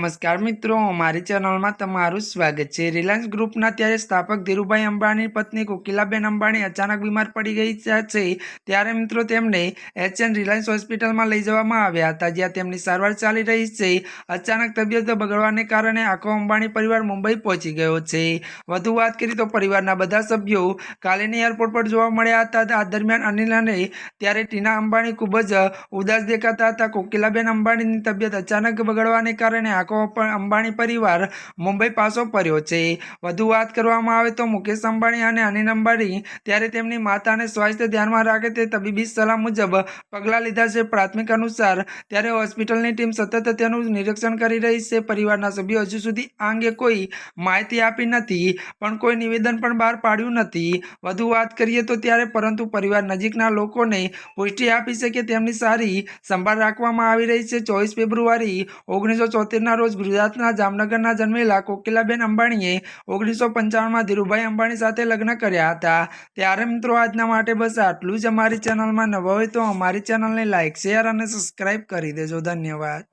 નમસ્કાર મિત્રો અમારી ચેનલમાં તમારું સ્વાગત છે. રિલાયન્સ ગ્રુપના ત્યારે સ્થાપક ધીરુભાઈ અંબાણી, પત્ની કોકિલાબેન અંબાણી અચાનક બીમાર પડી ગઈ છે. ત્યારે મિત્રો તેમને એચએન રિલાયન્સ હોસ્પિટલમાં લઈ જવામાં આવ્યા હતા, જ્યાં તેમની સારવાર ચાલી રહી છે. અચાનક તબિયત બગડવાને કારણે આખો અંબાણી પરિવાર મુંબઈ પહોંચી ગયો છે. વધુ વાત કરી તો પરિવારના બધા સભ્યો કાલેની એરપોર્ટ પર જોવા મળ્યા હતા. આ દરમિયાન અનિલ અને ત્યારે ટીના અંબાણી ખૂબ જ ઉદાસ દેખાતા હતા. કોકિલાબેન અંબાણીની તબિયત અચાનક બગડવાને કારણે આખો પણ અંબાણી પરિવાર મુંબઈ પાછો ફર્યો છે. વધુ વાત કરવામાં આવે તો મુકેશ અંબાણી અને અનિલ અંબાણી ત્યારે તેમની માતાને સ્વાસ્થ્ય ધ્યાનમાં રાખે તે તબીબી સલાહ મુજબ પગલાં લીધા છે. પ્રાથમિક અનુસાર ત્યારે હોસ્પિટલની ટીમ સતત તેનું નિરીક્ષણ કરી રહી છે. પરિવારના સભ્યો હજુ સુધી આ અંગે કોઈ માહિતી આપી નથી, પણ કોઈ નિવેદન પણ બહાર પાડ્યું નથી. વધુ વાત કરીએ તો ત્યારે પરંતુ પરિવાર નજીકના લોકોને પુષ્ટિ આપી છે કે તેમની સારી સંભાળ રાખવામાં આવી રહી છે. ચોવીસ ફેબ્રુઆરી ઓગણીસો ચોતેરના રોજ ગુજરાતના જામનગરના જન્મેલા કોકિલાબેન અંબાણીએ ઓગણીસો પંચાવનમાં ધીરુભાઈ અંબાણી સાથે લગ્ન કર્યા હતા. ત્યારે મિત્રો આજના માટે બસ આટલું જ. અમારી ચેનલમાં નવા હોય તો અમારી ચેનલને લાઇક શેર અને સબસ્ક્રાઈબ કરી દેજો. ધન્યવાદ.